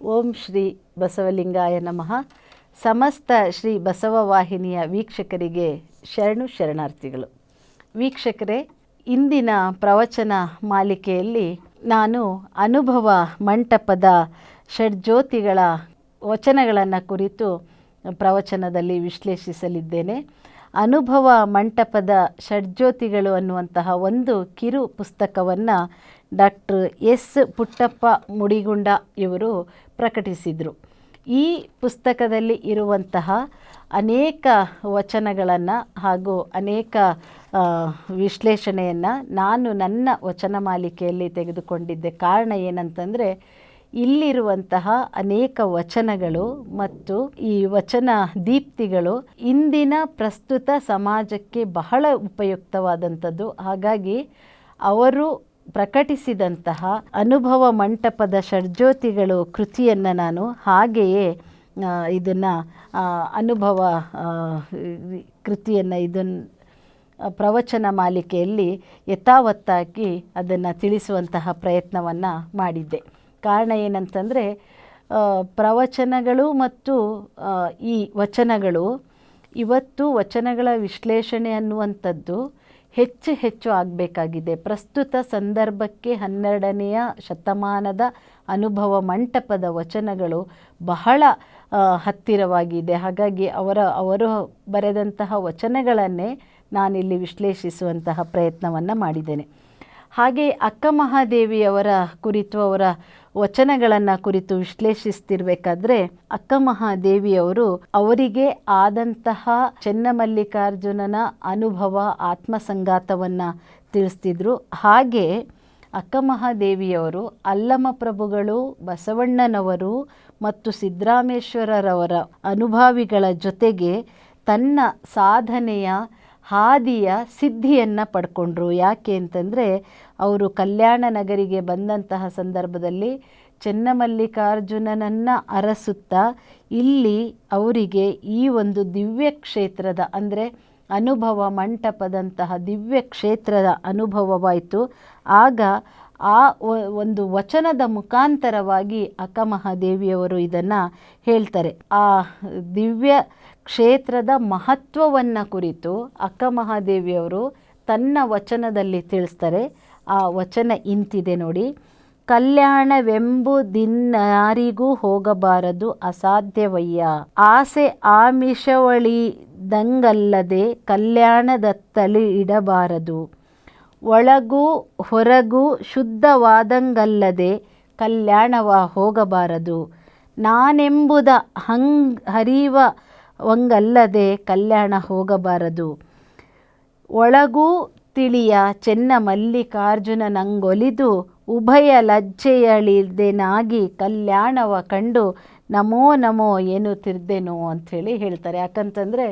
ಓಂ ಶ್ರೀ ಬಸವಲಿಂಗಾಯ ನಮಃ. ಸಮಸ್ತ ಶ್ರೀ ಬಸವ ವಾಹಿನಿಯ ವೀಕ್ಷಕರಿಗೆ ಶರಣು ಶರಣಾರ್ಥಿಗಳು. ವೀಕ್ಷಕರೇ, ಇಂದಿನ ಪ್ರವಚನ ಮಾಲಿಕೆಯಲ್ಲಿ ನಾನು ಅನುಭವ ಮಂಟಪದ ಷಡ್ಜ್ಯೋತಿಗಳ ವಚನಗಳನ್ನು ಕುರಿತು ಪ್ರವಚನದಲ್ಲಿ ವಿಶ್ಲೇಷಿಸಲಿದ್ದೇನೆ. ಅನುಭವ ಮಂಟಪದ ಷಡ್ಜ್ಯೋತಿಗಳು ಅನ್ನುವಂತಹ ಒಂದು ಕಿರು ಪುಸ್ತಕವನ್ನು ಡಾಕ್ಟರ್ ಎಸ್ ಪುಟ್ಟಪ್ಪ ಮುಡಿಗುಂಡ ಇವರು ಪ್ರಕಟಿಸಿದರು. ಈ ಪುಸ್ತಕದಲ್ಲಿ ಇರುವಂತಹ ಅನೇಕ ವಚನಗಳನ್ನು ಹಾಗೂ ಅನೇಕ ವಿಶ್ಲೇಷಣೆಯನ್ನು ನಾನು ನನ್ನ ವಚನ ಮಾಲಿಕೆಯಲ್ಲಿ ತೆಗೆದುಕೊಂಡಿದ್ದೆ. ಕಾರಣ ಏನಂತಂದರೆ, ಇಲ್ಲಿರುವಂತಹ ಅನೇಕ ವಚನಗಳು ಮತ್ತು ಈ ವಚನ ದೀಪ್ತಿಗಳು ಇಂದಿನ ಪ್ರಸ್ತುತ ಸಮಾಜಕ್ಕೆ ಬಹಳ ಉಪಯುಕ್ತವಾದಂಥದ್ದು. ಹಾಗಾಗಿ ಅವರು ಪ್ರಕಟಿಸಿದಂತಹ ಅನುಭವ ಮಂಟಪದ ಷಡ್ಜ್ಯೋತಿಗಳು ಕೃತಿಯನ್ನು ನಾನು ಹಾಗೆಯೇ ಇದನ್ನು ಅನುಭವ ಕೃತಿಯನ್ನು ಇದನ್ನು ಪ್ರವಚನ ಮಾಲಿಕೆಯಲ್ಲಿ ಯಥಾವತ್ತಾಗಿ ಅದನ್ನು ತಿಳಿಸುವಂತಹ ಪ್ರಯತ್ನವನ್ನು ಮಾಡಿದ್ದೆ. ಕಾರಣ ಏನಂತಂದರೆ ಪ್ರವಚನಗಳು ಮತ್ತು ಈ ವಚನಗಳು, ಇವತ್ತು ವಚನಗಳ ವಿಶ್ಲೇಷಣೆ ಅನ್ನುವಂಥದ್ದು ಹೆಚ್ಚು ಹೆಚ್ಚು ಆಗಬೇಕಾಗಿದೆ. ಪ್ರಸ್ತುತ ಸಂದರ್ಭಕ್ಕೆ ಹನ್ನೆರಡನೆಯ ಶತಮಾನದ ಅನುಭವ ಮಂಟಪದ ವಚನಗಳು ಬಹಳ ಹತ್ತಿರವಾಗಿದೆ. ಹಾಗಾಗಿ ಅವರ, ಅವರು ಬರೆದಂತಹ ವಚನಗಳನ್ನೇ ನಾನಿಲ್ಲಿ ವಿಶ್ಲೇಷಿಸುವಂತಹ ಪ್ರಯತ್ನವನ್ನು ಮಾಡಿದ್ದೇನೆ. ಹಾಗೆ ಅಕ್ಕ ಮಹಾದೇವಿಯವರ ಕುರಿತು ಅವರ ವಚನಗಳನ್ನು ಕುರಿತು ವಿಶ್ಲೇಷಿಸ್ತಿರ್ಬೇಕಾದ್ರೆ ಅಕ್ಕ ಮಹಾದೇವಿಯವರು ಅವರಿಗೆ ಆದಂತಹ ಚೆನ್ನಮಲ್ಲಿಕಾರ್ಜುನನ ಅನುಭವ, ಆತ್ಮಸಂಗಾತವನ್ನು ತಿಳಿಸ್ತಿದ್ರು. ಹಾಗೆ ಅಕ್ಕ ಮಹಾದೇವಿಯವರು ಅಲ್ಲಮ ಪ್ರಭುಗಳು, ಬಸವಣ್ಣನವರು ಮತ್ತು ಸಿದ್ದರಾಮೇಶ್ವರರವರ ಅನುಭಾವಿಗಳ ಜೊತೆಗೆ ತನ್ನ ಸಾಧನೆಯ ಹಾದಿಯ ಸಿದ್ಧಿಯನ್ನು ಪಡ್ಕೊಂಡ್ರು. ಯಾಕೆ ಅಂತಂದರೆ ಅವರು ಕಲ್ಯಾಣ ನಗರಿಗೆ ಬಂದಂತಹ ಸಂದರ್ಭದಲ್ಲಿ ಚೆನ್ನಮಲ್ಲಿಕಾರ್ಜುನನನ್ನು ಅರಸುತ್ತಾ ಇಲ್ಲಿ ಅವರಿಗೆ ಈ ಒಂದು ದಿವ್ಯ ಕ್ಷೇತ್ರದ ಅಂದರೆ ಅನುಭವ ಮಂಟಪದಂತಹ ದಿವ್ಯ ಕ್ಷೇತ್ರದ ಅನುಭವವಾಯಿತು. ಆಗ ಆ ಒಂದು ವಚನದ ಮುಖಾಂತರವಾಗಿ ಅಕ್ಕ ಮಹಾದೇವಿಯವರು ಇದನ್ನು ಹೇಳ್ತಾರೆ. ಆ ದಿವ್ಯ ಕ್ಷೇತ್ರದ ಮಹತ್ವವನ್ನು ಕುರಿತು ಅಕ್ಕ ಮಹಾದೇವಿಯವರು ತನ್ನ ವಚನದಲ್ಲಿ ತಿಳಿಸ್ತಾರೆ. ಆ ವಚನ ಇಂತಿದೆ ನೋಡಿ. ಕಲ್ಯಾಣವೆಂಬುದಿನ್ನಾರಿಗೂ ಹೋಗಬಾರದು, ಅಸಾಧ್ಯವಯ್ಯ. ಆಸೆ ಆಮಿಷವಳಿದಂಗಲ್ಲದೆ ತಲೆ ಇಡಬಾರದು. ಒಳಗೂ ಹೊರಗೂ ಶುದ್ಧವಾದಂಗಲ್ಲದೆ ಕಲ್ಯಾಣವ ಹೋಗಬಾರದು. ನಾನೆಂಬುದ ಹಂಗ್ ಹರಿಯುವಂಗಲ್ಲದೆ ಕಲ್ಯಾಣ ಹೋಗಬಾರದು. ಒಳಗೂ ತಿಳಿಯ ಚೆನ್ನ ಮಲ್ಲಿಕಾರ್ಜುನನಂಗೊಲಿದು ಉಭಯ ಲಜ್ಜೆಯಳಿದೆನಾಗಿ ಕಲ್ಯಾಣವ ಕಂಡು ನಮೋ ನಮೋ ಏನು ಎನ್ನುತ್ತಿರ್ದೆನೋ ಅಂಥೇಳಿ ಹೇಳ್ತಾರೆ. ಯಾಕಂತಂದರೆ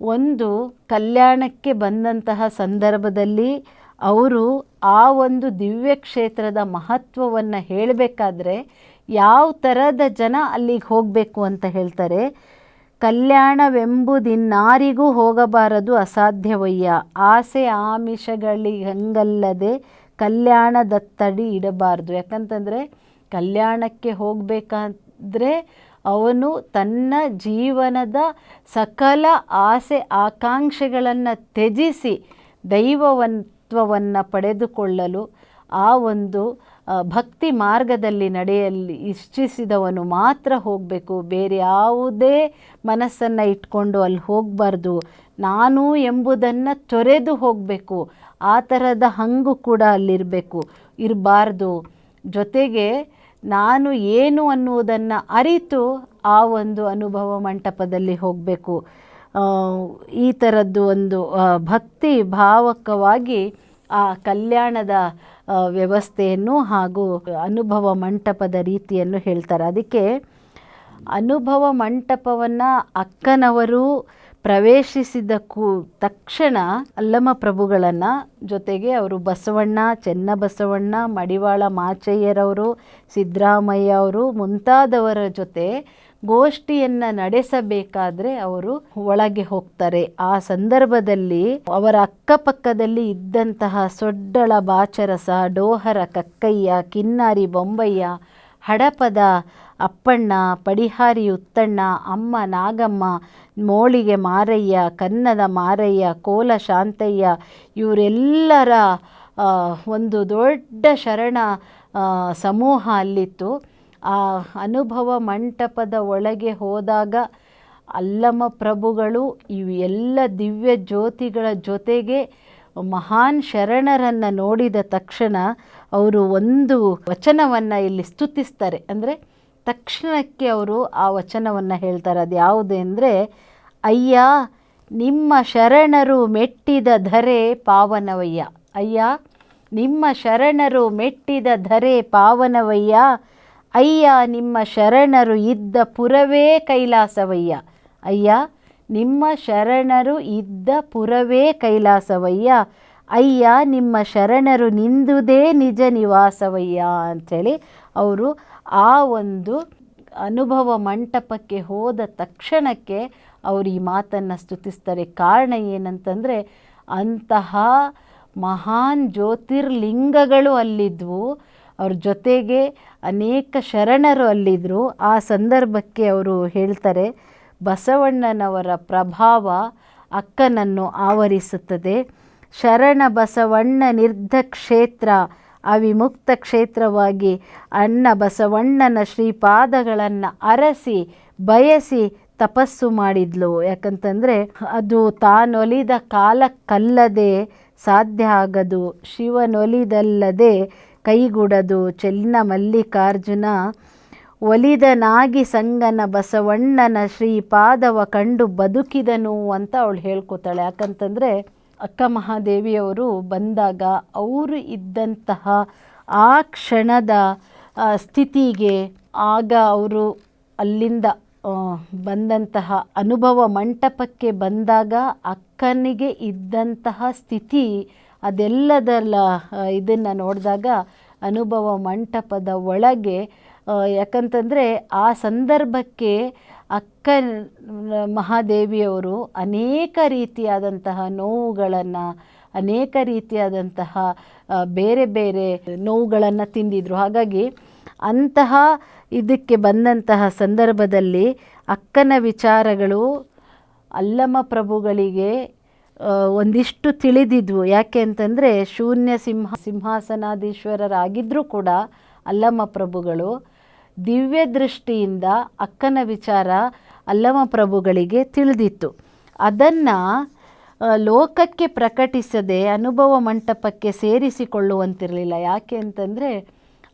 ಒಂದು ಕಲ್ಯಾಣಕ್ಕೆ ಬಂದಂತಹ ಸಂದರ್ಭದಲ್ಲಿ ಅವರು ಆ ಒಂದು ದಿವ್ಯ ಕ್ಷೇತ್ರದ ಮಹತ್ವವನ್ನು ಹೇಳಬೇಕಾದ್ರೆ ಯಾವ ಥರದ ಜನ ಅಲ್ಲಿಗೆ ಹೋಗಬೇಕು ಅಂತ ಹೇಳ್ತಾರೆ. ಕಲ್ಯಾಣವೆಂಬುದಿನ್ನಾರಿಗೂ ಹೋಗಬಾರದು ಅಸಾಧ್ಯವಯ್ಯ. ಆಸೆ ಆಮಿಷಗಳಿಗಂಗಲ್ಲದೆ ಕಲ್ಯಾಣದತ್ತಡಿ ಇಡಬಾರ್ದು. ಯಾಕಂತಂದರೆ, ಕಲ್ಯಾಣಕ್ಕೆ ಹೋಗಬೇಕಾದ್ರೆ ಅವನು ತನ್ನ ಜೀವನದ ಸಕಲ ಆಸೆ ಆಕಾಂಕ್ಷೆಗಳನ್ನು ತ್ಯಜಿಸಿ ದೈವವತ್ವವನ್ನು ಪಡೆದುಕೊಳ್ಳಲು ಆ ಒಂದು ಭಕ್ತಿ ಮಾರ್ಗದಲ್ಲಿ ನಡೆಯಲಿ ಇಚ್ಛಿಸಿದವನು ಮಾತ್ರ ಹೋಗಬೇಕು. ಬೇರೆ ಯಾವುದೇ ಮನಸ್ಸನ್ನು ಇಟ್ಕೊಂಡು ಅಲ್ಲಿ ಹೋಗಬಾರ್ದು. ನಾನು ಎಂಬುದನ್ನು ತೊರೆದು ಹೋಗಬೇಕು. ಆ ಥರದ ಹಂಗು ಕೂಡ ಅಲ್ಲಿರಬೇಕು. ಇರಬಾರ್ದು. ಜೊತೆಗೆ ನಾನು ಏನು ಅನ್ನುವುದನ್ನು ಅರಿತು ಆ ಒಂದು ಅನುಭವ ಮಂಟಪದಲ್ಲಿ ಹೋಗಬೇಕು. ಈ ಥರದ್ದು ಒಂದು ಭಕ್ತಿ ಭಾವಕವಾಗಿ ಆ ಕಲ್ಯಾಣದ ವ್ಯವಸ್ಥೆಯನ್ನು ಹಾಗೂ ಅನುಭವ ಮಂಟಪದ ರೀತಿಯನ್ನು ಹೇಳ್ತಾರೆ. ಅದಕ್ಕೆ ಅನುಭವ ಮಂಟಪವನ್ನು ಅಕ್ಕನವರು ಪ್ರವೇಶಿಸಿದ ಕೂ, ತಕ್ಷಣ ಅಲ್ಲಮ ಪ್ರಭುಗಳನ್ನು ಜೊತೆಗೆ ಅವರು ಬಸವಣ್ಣ ಚೆನ್ನಬಸವಣ್ಣ ಮಡಿವಾಳ ಮಾಚಯ್ಯರವರು, ಸಿದ್ದರಾಮಯ್ಯ ಅವರು ಮುಂತಾದವರ ಜೊತೆ ಗೋಷ್ಠಿಯನ್ನು ನಡೆಸಬೇಕಾದ್ರೆ ಅವರು ಒಳಗೆ ಹೋಗ್ತಾರೆ. ಆ ಸಂದರ್ಭದಲ್ಲಿ ಅವರ ಅಕ್ಕಪಕ್ಕದಲ್ಲಿ ಇದ್ದಂತಹ ಸೊಡ್ಡಳ ಬಾಚರಸ, ಡೋಹರ ಕಕ್ಕಯ್ಯ, ಕಿನ್ನಾರಿ ಬೊಂಬಯ್ಯ, ಹಡಪದ ಅಪ್ಪಣ್ಣ, ಪಡಿಹಾರಿ ಉತ್ತಣ್ಣ, ಅಮ್ಮ ನಾಗಮ್ಮ, ಮೋಳಿಗೆ ಮಾರಯ್ಯ, ಕನ್ನದ ಮಾರಯ್ಯ, ಕೋಲ ಶಾಂತಯ್ಯ ಇವರೆಲ್ಲರ ಒಂದು ದೊಡ್ಡ ಶರಣ ಸಮೂಹ ಅಲ್ಲಿತ್ತು. ಆ ಅನುಭವ ಮಂಟಪದ ಒಳಗೆ ಹೋದಾಗ ಅಲ್ಲಮ ಪ್ರಭುಗಳು ಇವು ಎಲ್ಲ ದಿವ್ಯ ಜ್ಯೋತಿಗಳ ಜೊತೆಗೆ ಮಹಾನ್ ಶರಣರನ್ನು ನೋಡಿದ ತಕ್ಷಣ ಅವರು ಒಂದು ವಚನವನ್ನು ಇಲ್ಲಿ ಸ್ತುತಿಸ್ತಾರೆ. ಅಂದರೆ ತಕ್ಷಣಕ್ಕೆ ಅವರು ಆ ವಚನವನ್ನು ಹೇಳ್ತಾರೆ. ಅದು ಯಾವುದು ಅಂದರೆ, ಅಯ್ಯ, ನಿಮ್ಮ ಶರಣರು ಮೆಟ್ಟಿದ ಧರೆ ಪಾವನವಯ್ಯ. ಅಯ್ಯ, ನಿಮ್ಮ ಶರಣರು ಮೆಟ್ಟಿದ ಧರೆ ಪಾವನವಯ್ಯ ಅಯ್ಯ, ನಿಮ್ಮ ಶರಣರು ಇದ್ದ ಪುರವೇ ಕೈಲಾಸವಯ್ಯ. ಅಯ್ಯ, ನಿಮ್ಮ ಶರಣರು ಇದ್ದ ಪುರವೇ ಕೈಲಾಸವಯ್ಯ. ಅಯ್ಯ, ನಿಮ್ಮ ಶರಣರು ನಿಂದುದೇ ನಿಜ ನಿವಾಸವಯ್ಯ ಅಂಥೇಳಿ ಅವರು ಆ ಒಂದು ಅನುಭವ ಮಂಟಪಕ್ಕೆ ಹೋದ ತಕ್ಷಣಕ್ಕೆ ಅವರು ಈ ಮಾತನ್ನು ಸ್ತುತಿಸ್ತಾರೆ. ಕಾರಣ ಏನಂತಂದರೆ, ಅಂತಹ ಮಹಾನ್ ಜ್ಯೋತಿರ್ಲಿಂಗಗಳು ಅಲ್ಲಿದ್ವು. ಅವ್ರ ಜೊತೆಗೆ ಅನೇಕ ಶರಣರು ಅಲ್ಲಿದ್ದರು ಆ ಸಂದರ್ಭಕ್ಕೆ ಅವರು ಹೇಳ್ತಾರೆ, ಬಸವಣ್ಣನವರ ಪ್ರಭಾವ ಅಕ್ಕನನ್ನು ಆವರಿಸುತ್ತದೆ. ಶರಣ ಬಸವಣ್ಣ ನಿರ್ಧ ಕ್ಷೇತ್ರ, ಅವಿಮುಕ್ತ ಕ್ಷೇತ್ರವಾಗಿ ಅಣ್ಣ ಬಸವಣ್ಣನ ಶ್ರೀಪಾದಗಳನ್ನು ಅರಸಿ, ಬಯಸಿ ತಪಸ್ಸು ಮಾಡಿದ್ಲು. ಯಾಕಂತಂದರೆ, ಅದು ತಾನೊಲಿದ ಕಾಲಕ್ಕಲ್ಲದೆ ಸಾಧ್ಯ ಆಗದು, ಶಿವನೊಲಿದಲ್ಲದೆ ಕೈಗೂಡದು ಚೆನ್ನ ಮಲ್ಲಿಕಾರ್ಜುನ, ಒಲಿದನಾಗಿ ಸಂಗನ ಬಸವಣ್ಣನ ಶ್ರೀಪಾದವ ಕಂಡು ಬದುಕಿದನು ಅಂತ ಅವಳು ಹೇಳ್ಕೊತಾಳೆ. ಯಾಕಂತಂದರೆ ಅಕ್ಕ ಮಹಾದೇವಿಯವರು ಬಂದಾಗ ಅವರು ಇದ್ದಂತಹ ಆ ಕ್ಷಣದ ಸ್ಥಿತಿಗೆ ಆಗ ಅವರು ಅಲ್ಲಿಂದ ಬಂದಂತಹ ಅನುಭವ ಮಂಟಪಕ್ಕೆ ಬಂದಾಗ ಅಕ್ಕನಿಗೆ ಇದ್ದಂತಹ ಸ್ಥಿತಿ ಅದೆಲ್ಲದಲ್ಲ ಇದನ್ನು ನೋಡಿದಾಗ ಅನುಭವ ಮಂಟಪದ ಒಳಗೆ ಯಾಕಂತಂದರೆ ಆ ಸಂದರ್ಭಕ್ಕೆ ಅಕ್ಕ ಮಹಾದೇವಿಯವರು ಅನೇಕ ರೀತಿಯಾದಂತಹ ನೋವುಗಳನ್ನು, ಅನೇಕ ರೀತಿಯಾದಂತಹ ಬೇರೆ ಬೇರೆ ನೋವುಗಳನ್ನು ತಿಂದಿದ್ರು. ಹಾಗಾಗಿ ಅಂತಹ ಇದಕ್ಕೆ ಬಂದಂತಹ ಸಂದರ್ಭದಲ್ಲಿ ಅಕ್ಕನ ವಿಚಾರಗಳು ಅಲ್ಲಮ ಪ್ರಭುಗಳಿಗೆ ಒಂದಿಷ್ಟು ತಿಳಿದಿದ್ವು. ಯಾಕೆ ಅಂತಂದರೆ ಶೂನ್ಯ ಸಿಂಹ ಸಿಂಹಾಸನಾಧೀಶ್ವರರಾಗಿದ್ದರೂ ಕೂಡ ಅಲ್ಲಮ ಪ್ರಭುಗಳು ದಿವ್ಯ ದೃಷ್ಟಿಯಿಂದ ಅಕ್ಕನ ವಿಚಾರ ಅಲ್ಲಮ ಪ್ರಭುಗಳಿಗೆ ತಿಳಿದಿತ್ತು. ಅದನ್ನು ಲೋಕಕ್ಕೆ ಪ್ರಕಟಿಸದೆ ಅನುಭವ ಮಂಟಪಕ್ಕೆ ಸೇರಿಸಿಕೊಳ್ಳುವಂತಿರಲಿಲ್ಲ. ಯಾಕೆ ಅಂತಂದರೆ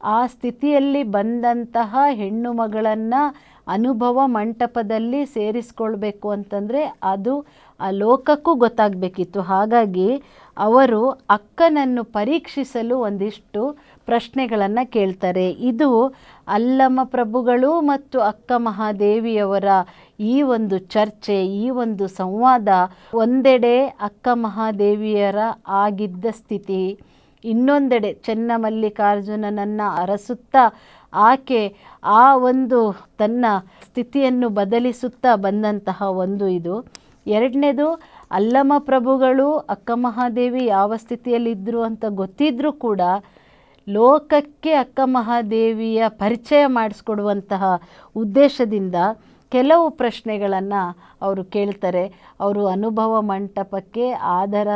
ಆ ಸ್ಥಿತಿಯಲ್ಲಿ ಬಂದಂತಹ ಹೆಣ್ಣು ಮಗಳನ್ನು ಅನುಭವ ಮಂಟಪದಲ್ಲಿ ಸೇರಿಸ್ಕೊಳ್ಬೇಕು ಅಂತಂದರೆ ಅದು ಆ ಲೋಕಕ್ಕೂ ಗೊತ್ತಾಗಬೇಕಿತ್ತು. ಹಾಗಾಗಿ ಅವರು ಅಕ್ಕನನ್ನು ಪರೀಕ್ಷಿಸಲು ಒಂದಿಷ್ಟು ಪ್ರಶ್ನೆಗಳನ್ನು ಕೇಳ್ತಾರೆ. ಇದು ಅಲ್ಲಮ್ಮ ಪ್ರಭುಗಳು ಮತ್ತು ಅಕ್ಕ ಮಹಾದೇವಿಯವರ ಈ ಒಂದು ಚರ್ಚೆ, ಈ ಒಂದು ಸಂವಾದ ಒಂದೆಡೆ ಅಕ್ಕ ಮಹಾದೇವಿಯರ ಆಗಿದ್ದ ಸ್ಥಿತಿ, ಇನ್ನೊಂದೆಡೆ ಚೆನ್ನಮಲ್ಲಿಕಾರ್ಜುನನನ್ನು ಅರಸುತ್ತಾ ಆಕೆ ಆ ಒಂದು ತನ್ನ ಸ್ಥಿತಿಯನ್ನು ಬದಲಿಸುತ್ತಾ ಬಂದಂತಹ ಒಂದು ಇದು. ಎರಡನೇದು, ಅಲ್ಲಮ ಪ್ರಭುಗಳು ಅಕ್ಕ ಮಹಾದೇವಿ ಯಾವ ಸ್ಥಿತಿಯಲ್ಲಿದ್ದರು ಅಂತ ಗೊತ್ತಿದ್ರೂ ಕೂಡ ಲೋಕಕ್ಕೆ ಅಕ್ಕ ಮಹಾದೇವಿಯ ಪರಿಚಯ ಮಾಡಿಸ್ಕೊಡುವಂತಹ ಉದ್ದೇಶದಿಂದ ಕೆಲವು ಪ್ರಶ್ನೆಗಳನ್ನು ಅವರು ಕೇಳ್ತಾರೆ. ಅವರು ಅನುಭವ ಮಂಟಪಕ್ಕೆ ಆಧಾರ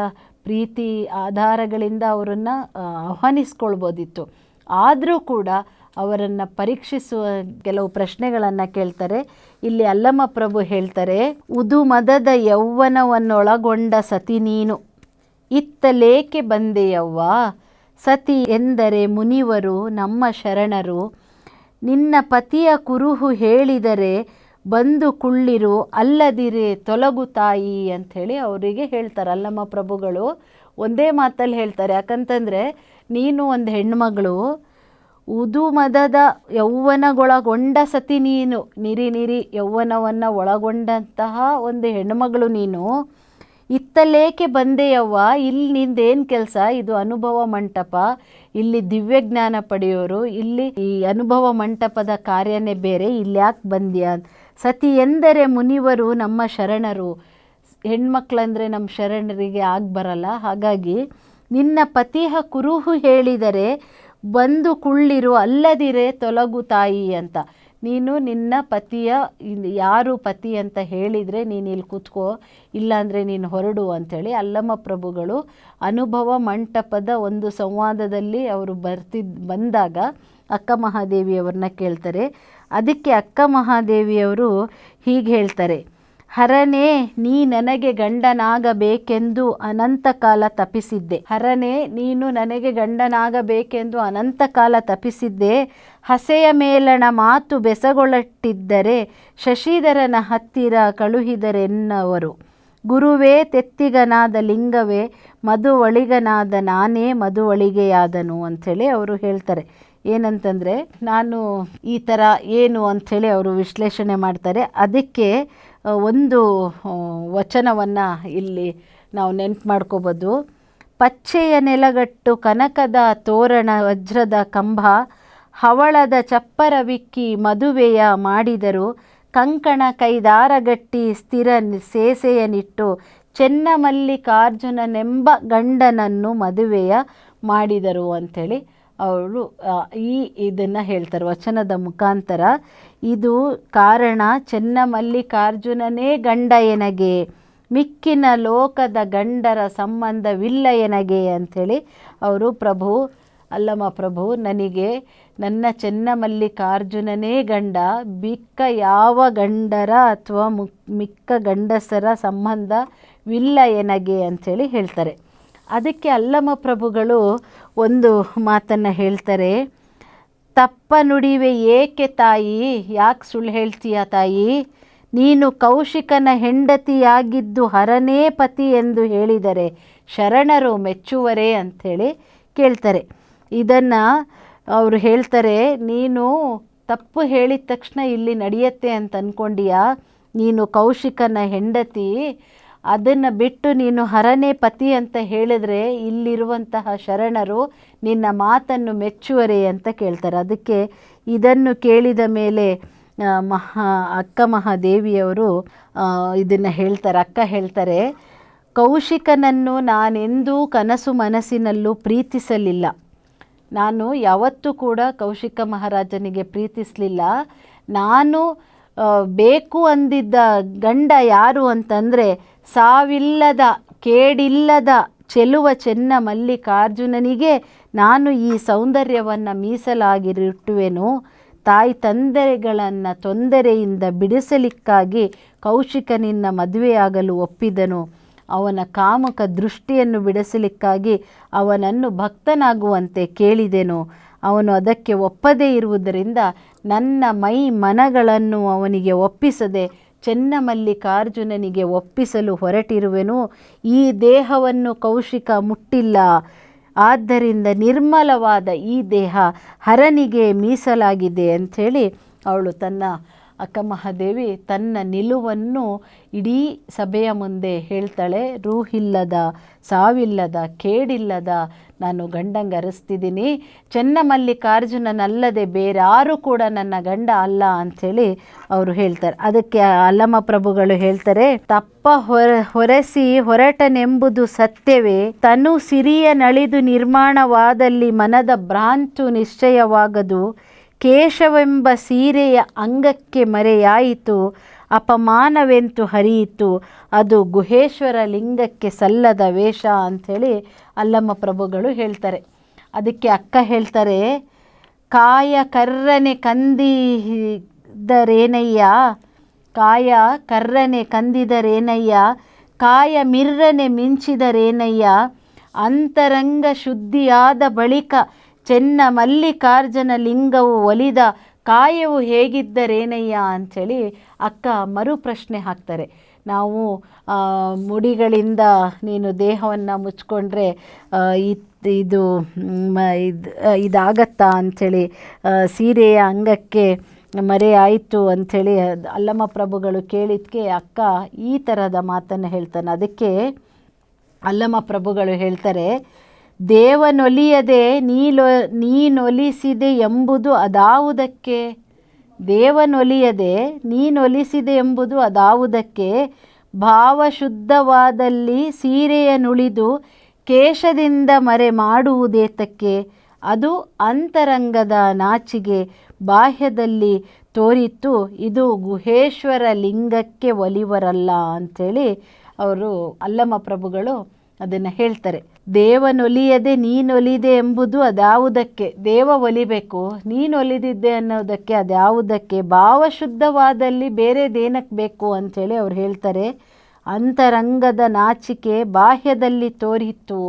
ಪ್ರೀತಿ, ಆಧಾರಗಳಿಂದ ಅವರನ್ನು ಆಹ್ವಾನಿಸ್ಕೊಳ್ಬೋದಿತ್ತು. ಆದರೂ ಕೂಡ ಅವರನ್ನು ಪರೀಕ್ಷಿಸುವ ಕೆಲವು ಪ್ರಶ್ನೆಗಳನ್ನು ಕೇಳ್ತಾರೆ. ಇಲ್ಲಿ ಅಲ್ಲಮ್ಮ ಪ್ರಭು ಹೇಳ್ತಾರೆ, ಉದು ಮದದ ಯೌವನವನ್ನೊಳಗೊಂಡ ಸತಿ ನೀನು. ಇತ್ತಲೇಕೆ ಬಂದೆಯವ್ವ? ಸತಿ ಎಂದರೆ ಮುನಿವರು, ನಮ್ಮ ಶರಣರು. ನಿನ್ನ ಪತಿಯ ಕುರುಹು ಹೇಳಿದರೆ ಬಂದು ಕುಳ್ಳಿರು, ಅಲ್ಲದಿರೆ ತೊಲಗು ತಾಯಿ ಅಂಥೇಳಿ ಅವರಿಗೆ ಹೇಳ್ತಾರೆ ಅಲ್ಲಮ್ಮ ಪ್ರಭುಗಳು. ಒಂದೇ ಮಾತಲ್ಲಿ ಹೇಳ್ತಾರೆ, ಯಾಕಂತಂದರೆ ನೀನು ಒಂದು ಹೆಣ್ಮಗಳು ಉದು ಮದದ ಯೌವನಗೊಳಗೊಂಡ ಸತಿ ನೀನು. ನಿರಿ ನಿರಿ, ಯೌವನವನ್ನು ಒಳಗೊಂಡಂತಹ ಒಂದು ಹೆಣ್ಮಗಳು ನೀನು. ಇತ್ತಲೇಕೆ ಬಂದೆಯವ್ವ? ಇಲ್ಲಿ ನಿಂದೇನು ಕೆಲಸ? ಇದು ಅನುಭವ ಮಂಟಪ. ಇಲ್ಲಿ ದಿವ್ಯಜ್ಞಾನ ಪಡೆಯೋರು. ಇಲ್ಲಿ ಈ ಅನುಭವ ಮಂಟಪದ ಕಾರ್ಯನೇ ಬೇರೆ. ಇಲ್ಲಿ ಯಾಕೆ ಬಂದ್ಯಾ? ಸತಿ ಎಂದರೆ ಮುನಿವರು ನಮ್ಮ ಶರಣರು. ಹೆಣ್ಮಕ್ಳಂದರೆ ನಮ್ಮ ಶರಣರಿಗೆ ಆಗಿ ಬರಲ್ಲ. ಹಾಗಾಗಿ ನಿನ್ನ ಪತಿಹ ಕುರುಹು ಹೇಳಿದರೆ ಬಂದು ಕುಳ್ಳಿರು, ಅಲ್ಲದಿರೆ ತೊಲಗು ತಾಯಿ ಅಂತ. ನೀನು ನಿನ್ನ ಪತಿಯ ಯಾರು ಪತಿ ಅಂತ ಹೇಳಿದರೆ ನೀನು ಇಲ್ಲಿ ಕೂತ್ಕೋ, ಇಲ್ಲಾಂದರೆ ನೀನು ಹೊರಡು ಅಂಥೇಳಿ ಅಲ್ಲಮ ಪ್ರಭುಗಳು ಅನುಭವ ಮಂಟಪದ ಒಂದು ಸಂವಾದದಲ್ಲಿ ಅವರು ಬರ್ತಿದ್, ಬಂದಾಗ ಅಕ್ಕ ಮಹಾದೇವಿಯವ್ರನ್ನ ಕೇಳ್ತಾರೆ. ಅದಕ್ಕೆ ಅಕ್ಕ ಮಹಾದೇವಿಯವರು ಹೀಗೆ ಹೇಳ್ತಾರೆ. ಹರನೇ, ನೀ ನನಗೆ ಗಂಡನಾಗಬೇಕೆಂದು ಅನಂತ ಕಾಲ ತಪಿಸಿದ್ದೆ. ಹರನೇ, ನೀನು ನನಗೆ ಗಂಡನಾಗಬೇಕೆಂದು ಅನಂತ ಕಾಲ ತಪಿಸಿದ್ದೆ. ಹಸೆಯ ಮೇಲಣ ಮಾತು ಬೆಸಗೊಳಟ್ಟಿದ್ದರೆ ಶಶಿಧರನ ಹತ್ತಿರ ಕಳುಹಿದರೆನ್ನವರು. ಗುರುವೇ, ತೆತ್ತಿಗನಾದ ಲಿಂಗವೇ ಮಧುವಳಿಗನಾದ ನಾನೇ ಮಧುವಳಿಗೆಯಾದನು ಅಂಥೇಳಿ ಅವರು ಹೇಳ್ತಾರೆ. ಏನಂತಂದರೆ, ನಾನು ಈ ಥರ ಏನು ಅಂಥೇಳಿ ಅವರು ವಿಶ್ಲೇಷಣೆ ಮಾಡ್ತಾರೆ. ಅದಕ್ಕೆ ಒಂದು ವಚನವನ್ನು ಇಲ್ಲಿ ನಾವು ನೆನ್ಪು ಮಾಡ್ಕೋಬೋದು. ಪಚ್ಚೆಯ ನೆಲಗಟ್ಟು ಕನಕದ ತೋರಣ ವಜ್ರದ ಕಂಬ, ಹವಳದ ಚಪ್ಪರ ವಿಕ್ಕಿ ಮದುವೆಯ ಮಾಡಿದರು, ಕಂಕಣ ಕೈದಾರಗಟ್ಟಿ ಸ್ಥಿರ ಸೇಸೆಯನಿಟ್ಟು ಚೆನ್ನಮಲ್ಲಿಕಾರ್ಜುನನೆಂಬ ಗಂಡನನ್ನು ಮದುವೆಯ ಮಾಡಿದರು ಅಂಥೇಳಿ ಅವರು ಈ ಇದನ್ನು ಹೇಳ್ತಾರೆ, ವಚನದ ಮುಖಾಂತರ. ಇದು ಕಾರಣ, ಚೆನ್ನಮಲ್ಲಿಕಾರ್ಜುನನೇ ಗಂಡ ಎನಗೆ, ಮಿಕ್ಕಿನ ಲೋಕದ ಗಂಡರ ಸಂಬಂಧವಿಲ್ಲ ಎನಗೆ ಅಂಥೇಳಿ ಅವರು, ಪ್ರಭು, ಅಲ್ಲಮ್ಮ ಪ್ರಭು, ನನಗೆ ನನ್ನ ಚೆನ್ನಮಲ್ಲಿಕಾರ್ಜುನನೇ ಗಂಡ ಬಿಕ್ಕ ಯಾವ ಗಂಡರ ಅಥವಾ ಮುಕ್ ಮಿಕ್ಕ ಗಂಡಸರ ಸಂಬಂಧವಿಲ್ಲ ಎನಗೆ ಅಂಥೇಳಿ ಹೇಳ್ತಾರೆ. ಅದಕ್ಕೆ ಅಲ್ಲಮ ಪ್ರಭುಗಳು ಒಂದು ಮಾತನ್ನು ಹೇಳ್ತಾರೆ, ತಪ್ಪ ನುಡಿವೆ ಏಕೆ ತಾಯಿ? ಯಾಕೆ ಸುಳ್ಳು ಹೇಳ್ತೀಯ ತಾಯಿ? ನೀನು ಕೌಶಿಕನ ಹೆಂಡತಿಯಾಗಿದ್ದು ಹರನೇ ಪತಿ ಎಂದು ಹೇಳಿದರೆ ಶರಣರು ಮೆಚ್ಚುವರೇ ಅಂಥೇಳಿ ಕೇಳ್ತಾರೆ. ಇದನ್ನು ಅವರು ಹೇಳ್ತಾರೆ, ನೀನು ತಪ್ಪು ಹೇಳಿದ ತಕ್ಷಣ ಇಲ್ಲಿ ನಡೆಯುತ್ತೆ ಅಂತ ಅಂದ್ಕೊಂಡಿಯಾ ನೀನು ಕೌಶಿಕನ ಹೆಂಡತಿ ಅದನ್ನು ಬಿಟ್ಟು ನೀನು ಹರನೇ ಪತಿ ಅಂತ ಹೇಳಿದ್ರೆ ಇಲ್ಲಿರುವಂತಹ ಶರಣರು ನಿನ್ನ ಮಾತನ್ನು ಮೆಚ್ಚುವರೆ ಅಂತ ಕೇಳ್ತಾರೆ. ಅದಕ್ಕೆ ಇದನ್ನು ಕೇಳಿದ ಮೇಲೆ ಮಹಾ, ಅಕ್ಕ ಮಹಾದೇವಿಯವರು ಇದನ್ನು ಹೇಳ್ತಾರೆ. ಅಕ್ಕ ಹೇಳ್ತಾರೆ, ಕೌಶಿಕನನ್ನು ನಾನೆಂದೂ ಕನಸು ಮನಸ್ಸಿನಲ್ಲೂ ಪ್ರೀತಿಸಲಿಲ್ಲ. ನಾನು ಯಾವತ್ತೂ ಕೂಡ ಕೌಶಿಕ ಮಹಾರಾಜನಿಗೆ ಪ್ರೀತಿಸಲಿಲ್ಲ. ನಾನು ಬೇಕು ಅಂದಿದ್ದ ಗಂಡ ಯಾರು ಅಂತಂದರೆ ಸಾವಿಲ್ಲದ, ಕೇಡಿಲ್ಲದ ಚೆಲುವ ಚೆನ್ನ ಮಲ್ಲಿಕಾರ್ಜುನನಿಗೆ ನಾನು ಈ ಸೌಂದರ್ಯವನ್ನು ಮೀಸಲಾಗಿರುಟ್ಟುವೆನು ತಾಯಿ ತಂದೆಗಳನ್ನು ತೊಂದರೆಯಿಂದ ಬಿಡಿಸಲಿಕ್ಕಾಗಿ ಕೌಶಿಕನಿನ್ನ ಮದುವೆಯಾಗಲು ಒಪ್ಪಿದನು. ಅವನ ಕಾಮಕ ದೃಷ್ಟಿಯನ್ನು ಬಿಡಿಸಲಿಕ್ಕಾಗಿ ಅವನನ್ನು ಭಕ್ತನಾಗುವಂತೆ ಕೇಳಿದೆನು. ಅವನು ಅದಕ್ಕೆ ಒಪ್ಪದೇ ಇರುವುದರಿಂದ ನನ್ನ ಮೈ ಮನಗಳನ್ನು ಅವನಿಗೆ ಒಪ್ಪಿಸದೆ ಚೆನ್ನಮಲ್ಲಿಕಾರ್ಜುನನಿಗೆ ಒಪ್ಪಿಸಲು ಹೊರಟಿರುವೆನು. ಈ ದೇಹವನ್ನು ಕೌಶಿಕ ಮುಟ್ಟಿಲ್ಲ. ಆದ್ದರಿಂದ ನಿರ್ಮಲವಾದ ಈ ದೇಹ ಹರನಿಗೆ ಮೀಸಲಾಗಿದೆ ಅಂಥೇಳಿ ಅವಳು ತನ್ನ ಅಕ್ಕ ಮಹಾದೇವಿ ತನ್ನ ನಿಲುವನ್ನು ಇಡೀ ಸಭೆಯ ಮುಂದೆ ಹೇಳ್ತಾಳೆ, ರೂಹಿಲ್ಲದ, ಸಾವಿಲ್ಲದ, ಕೇಡಿಲ್ಲದ, ನಾನು ಗಂಡಂಗೆ ಅರಸ್ತಿದ್ದೀನಿ. ಚೆನ್ನಮಲ್ಲಿಕಾರ್ಜುನನಲ್ಲದೆ ಬೇರಾರು ಕೂಡ ನನ್ನ ಗಂಡ ಅಲ್ಲ ಅಂಥೇಳಿ ಅವರು ಹೇಳ್ತಾರೆ. ಅದಕ್ಕೆ ಅಲ್ಲಮ ಪ್ರಭುಗಳು ಹೇಳ್ತಾರೆ, ತಪ್ಪ ಹೊರ, ಹೊರಸಿ ಹೊರಟನೆಂಬುದು ಸತ್ಯವೇ. ತನು ಸಿರಿಯ ನಳಿದು ನಿರ್ಮಾಣವಾದಲ್ಲಿ ಮನದ ಭ್ರಾಂತು ನಿಶ್ಚಯವಾಗದು. ಕೇಶವೆಂಬ ಸೀರೆಯ ಅಂಗಕ್ಕೆ ಮರೆಯಾಯಿತು, ಅಪಮಾನವೆಂತು ಹರಿಯಿತು, ಅದು ಗುಹೇಶ್ವರ ಲಿಂಗಕ್ಕೆ ಸಲ್ಲದ ವೇಷ ಅಂಥೇಳಿ ಅಲ್ಲಮ್ಮ ಪ್ರಭುಗಳು ಹೇಳ್ತಾರೆ. ಅದಕ್ಕೆ ಅಕ್ಕ ಹೇಳ್ತಾರೆ ಕಾಯ ಕರ್ರನೆ ಕಂದಿದರೇನಯ್ಯ? ಕಾಯ ಕರ್ರನೆ ಕಂದಿದರೇನಯ್ಯ? ಕಾಯ ಮಿರ್ರನೆ ಮಿಂಚಿದರೇನಯ್ಯ? ಅಂತರಂಗ ಶುದ್ಧಿಯಾದ ಬಳಿಕ ಚೆನ್ನ ಮಲ್ಲಿಕಾರ್ಜುನ ಲಿಂಗವು ಒಲಿದ ಕಾಯವು ಹೇಗಿದ್ದರೇನಯ್ಯ ಅಂಥೇಳಿ ಅಕ್ಕ ಮರು ಪ್ರಶ್ನೆ ಹಾಕ್ತಾರೆ. ನಾವು ಮುಡಿಗಳಿಂದ ನೀನು ದೇಹವನ್ನು ಮುಚ್ಕೊಂಡ್ರೆ ಇದು ಇದು ಇದಾಗತ್ತಾ ಅಂಥೇಳಿ ಸೀರೆಯ ಅಂಗಕ್ಕೆ ಮರೆ ಆಯಿತು ಅಂಥೇಳಿ ಅಲ್ಲಮ್ಮ ಅಲ್ಲಮ ಪ್ರಭುಗಳು ಕೇಳಿದ್ಕೆ ಅಕ್ಕ ಈ ಥರದ ಮಾತನ್ನು ಹೇಳ್ತಾನೆ. ಅದಕ್ಕೆ ಅಲ್ಲಮ ಪ್ರಭುಗಳು ಹೇಳ್ತಾರೆ ದೇವನೊಲಿಯದೆ ನೀಲೊ, ನೀನೊಲಿಸಿದೆ ಎಂಬುದು ಅದಾವುದಕ್ಕೆ? ದೇವನೊಲಿಯದೆ ನೀನೊಲಿಸಿದೆ ಎಂಬುದು ಅದಾವುದಕ್ಕೆ? ಭಾವಶುದ್ಧವಾದಲ್ಲಿ ಸೀರೆಯನುಳಿದು ಕೇಶದಿಂದ ಮರೆ ಮಾಡುವುದೇತಕ್ಕೆ ಅದು ಅಂತರಂಗದ ನಾಚಿಗೆ ಬಾಹ್ಯದಲ್ಲಿ ತೋರಿತು ಇದು ಗುಹೇಶ್ವರ ಲಿಂಗಕ್ಕೆ ಒಲಿವರಲ್ಲ ಅಂಥೇಳಿ ಅವರು ಅಲ್ಲಮ ಪ್ರಭುಗಳು ಅದನ್ನು ಹೇಳ್ತಾರೆ. ದೇವನೊಲಿಯದೆ ನೀನೊಲಿದೆ ಎಂಬುದು ಅದಾವುದಕ್ಕೆ. ದೇವ ಒಲಿಬೇಕು, ನೀನು ಒಲಿದಿದ್ದೆ ಅನ್ನೋದಕ್ಕೆ ಅದ್ಯಾವುದಕ್ಕೆ ಭಾವಶುದ್ಧವಾದಲ್ಲಿ ಬೇರೆದೇನಕ್ಕೆ ಬೇಕು ಅಂಥೇಳಿ ಅವ್ರು ಹೇಳ್ತಾರೆ. ಅಂತರಂಗದ ನಾಚಿಕೆ ಬಾಹ್ಯದಲ್ಲಿ ತೋರಿತ್ತು.